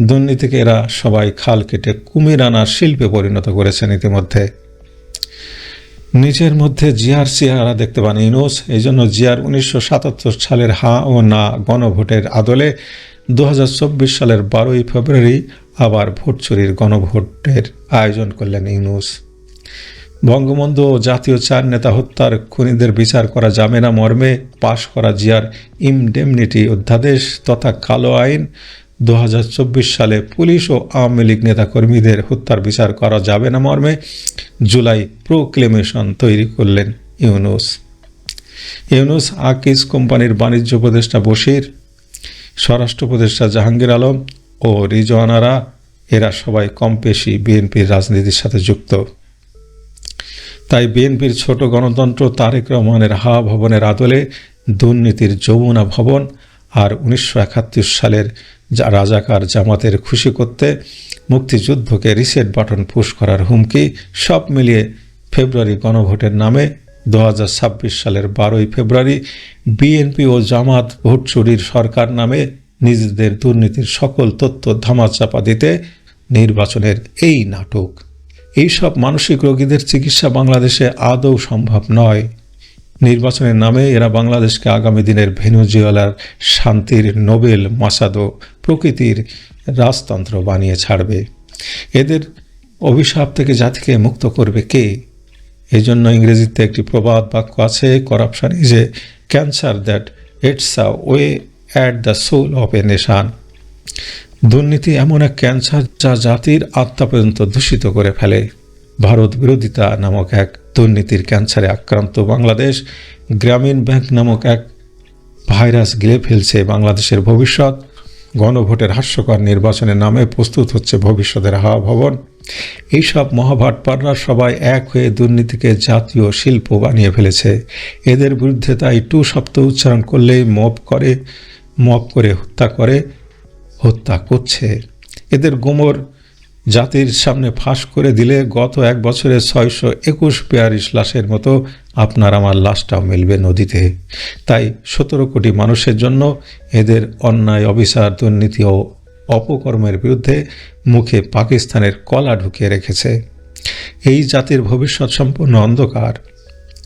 দুর্নীতিকে এরা সবাই খাল কেটে কুমির আনার শিল্পে পরিণত করেছেন ইতিমধ্যে। নিজের মধ্যে জিয়ার চেহারা দেখতে পান ইউনুস এই জন্য জিয়ার উনিশশো সাতাত্তর সালের হা ও না গণভোটের আদলে দু হাজার চব্বিশ সালের বারোই ফেব্রুয়ারি আবার ভোট চুরির গণভোটের আয়োজন করলেন ইউনুস বঙ্গবন্ধু ও জাতীয় চার নেতা হত্যার খুনিদের বিচার করা যাবে না মর্মে, পাশ করা জিয়ার ইমডেমনিটি অধ্যাদেশ তথা কালো আইন দু হাজার চব্বিশ সালে পুলিশ ও আওয়ামী লীগ নেতাকর্মীদের হত্যার বিচার করা যাবে না মর্মে জুলাই প্রোক্লেমেশন তৈরি করলেন ইউনুস। ইউনুস আকিজ কোম্পানির বাণিজ্য উপদেষ্টা বশির, স্বরাষ্ট্র উপদেষ্টা জাহাঙ্গীর আলম ও রিজওয়ানারা, এরা সবাই কম বেশি বিএনপির রাজনীতির সাথে যুক্ত। তাই বিএনপির ছোট গণতন্ত্র তারেক রহমানের হা ভবনের আদলে দুর্নীতির যমুনা ভবন আর উনিশশো একাত্তর সালের যা রাজাকার জামাতের খুশি করতে মুক্তিযুদ্ধকে রিসেট বাটন পুশ করার হুমকি সব মিলিয়ে ফেব্রুয়ারি গণভোটের নামে দু হাজার ছাব্বিশ সালের বারোই ফেব্রুয়ারি বিএনপি ও জামাত ভোট চুরির সরকার নামে নিজেদের দুর্নীতির সকল তথ্য ধামাচাপা দিতে নির্বাচনের এই নাটক। এইসব মানসিক রোগীদের চিকিৎসা বাংলাদেশে আদৌ সম্ভব নয়। নির্বাচনের নামে এরা বাংলাদেশকে আগামী দিনের ভেনুজুয়েলার শান্তির নোবেল মাসাদো প্রকৃতির রাজতন্ত্র বানিয়ে ছাড়বে। এদের অভিশাপ থেকে জাতিকে মুক্ত করবে কে? এই জন্য ইংরেজিতে একটি প্রবাদ বাক্য আছে corruption is a cancer that it's a way at the soul of a nation দুর্নীতি এমন এক ক্যান্সার যা জাতির আত্মা পর্যন্ত দূষিত করে ফেলে। ভারত বিরোধিতা নামক এক দুর্নীতির ক্যান্সারে আক্রান্ত বাংলাদেশ, গ্রামীণ ব্যাংক নামক এক ভাইরাস গিলে ফেলছে বাংলাদেশের ভবিষ্যৎ। গণভোটের হাস্যকর নির্বাচনের নামে প্রস্তুত হচ্ছে ভবিষ্যতের হাওয়া ভবন এইসব মহাভাটপাড়রা সবাই এক হয়ে দুর্নীতিকে জাতীয় শিল্প বানিয়ে ফেলেছে। এদের বিরুদ্ধে তাই টু শব্দ উচ্চারণ করলেই মপ করে মপ করে হত্যা করে, হত্যা করছে। এদের গোমর জাতির সামনে ফাঁস করে দিলে গত এক বছরে ছয়শো একুশ পেয়ারিশ লাশের মতো আপনার আমার লাশটাও মিলবে নদীতে। তাই সতেরো কোটি মানুষের জন্য এদের অন্যায়, অবিচার, দুর্নীতি ও অপকর্মের বিরুদ্ধে মুখে পাকিস্তানের কলা ঢুকিয়ে রেখেছে। এই জাতির ভবিষ্যৎ সম্পূর্ণ অন্ধকার।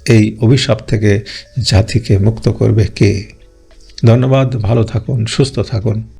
এই অভিশাপ থেকে জাতিকে মুক্ত করবে কে? ধন্যবাদ, ভালো থাকুন, সুস্থ থাকুন।